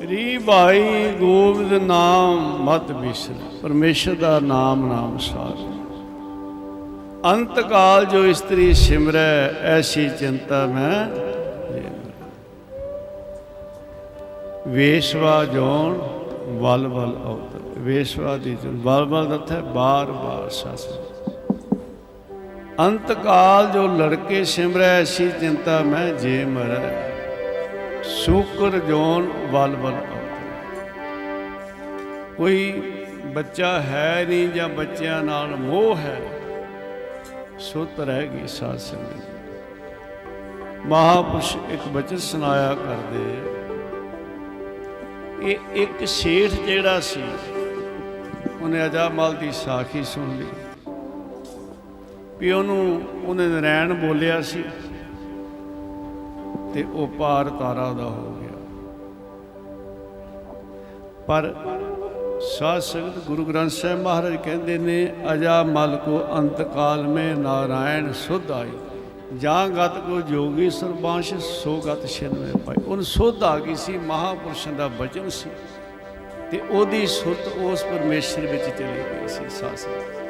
ਰੀ ਭਾਈ ਗੋਬਿੰਦ ਨਾਮ ਮਤ ਬਿਸਰ ਪਰਮੇਸ਼ਰ ਦਾ ਨਾਮ ਨਾਮ ਸਾਰ। ਅੰਤ ਕਾਲ ਜੋ ਇਸਤਰੀ ਸਿਮਰੈ, ਐਸੀ ਚਿੰਤਾ ਮੈਂ ਵੇਸ਼ਵਾ ਜੋਨ ਵਲ ਵਲ ਅਵਤਰ ਵੇਸ਼ਵਾ ਦੀ ਜੋਨ ਵਲ ਵਲ ਦਾ ਬਾਰ ਬਾਰ ਸਾਸਨ ਅੰਤ ਕਾਲ ਜੋ ਲੜਕੇ ਸਿਮਰੈ, ਐਸੀ ਚਿੰਤਾ ਮੈਂ ਜੇ ਮਰੈ। ਸ਼ੂਕਰ ਜੋਨ ਵਲ ਵਲ ਕੋਈ ਬੱਚਾ ਹੈ ਨਹੀਂ ਜਾਂ ਬੱਚਿਆਂ ਨਾਲ ਮੋਹ ਹੈ, ਸੁੱਤ ਰਹਿ ਗਈ ਸਾਧ ਸੰਗਤ। ਮਹਾਪੁਰਸ਼ ਇੱਕ ਬਚਨ ਸੁਣਾਇਆ ਕਰਦੇ ਇਹ ਇੱਕ ਸ਼ੇਠ ਜਿਹੜਾ ਸੀ, ਉਹਨੇ ਅਜਾਮਲ ਦੀ ਸਾਖੀ ਸੁਣ ਲਈ। ਵੀ ਉਹਨੂੰ ਉਹਨੇ ਨਰੈਣ ਬੋਲਿਆ ਸੀ ਤੇ ਉਹ ਪਾਰ ਤਾਰਾ ਦਾ ਹੋ ਗਿਆ। ਪਰ ਸਾਧ ਸੰਗਤ ਗੁਰੂ ਗ੍ਰੰਥ ਸਾਹਿਬ ਮਹਾਰਾਜ ਕਹਿੰਦੇ ਨੇ, ਅਜਾ ਮਲ ਕੋ ਅੰਤ ਕਾਲ ਮੇ ਨਾਰਾਇਣ ਸੁਧ ਆਈ। ਜਾਂ ਗਤ ਕੋ ਜੋਗੀ ਸਰਬਾਂਸ਼, ਸੋ ਗਤ ਛਿਨ ਮੇ ਪਾਈ। ਉਹਨ ਸੁਧ ਆ ਗਈ ਸੀ, ਮਹਾਪੁਰਸ਼ਾਂ ਦਾ ਬਚਨ ਸੀ। ਤੇ ਉਹਦੀ ਸੁਰਤ ਉਸ ਪਰਮੇਸ਼ਰ ਵਿੱਚ ਚਲੀ ਗਈ ਸੀ, ਸਾਧ ਸੰਗਤ।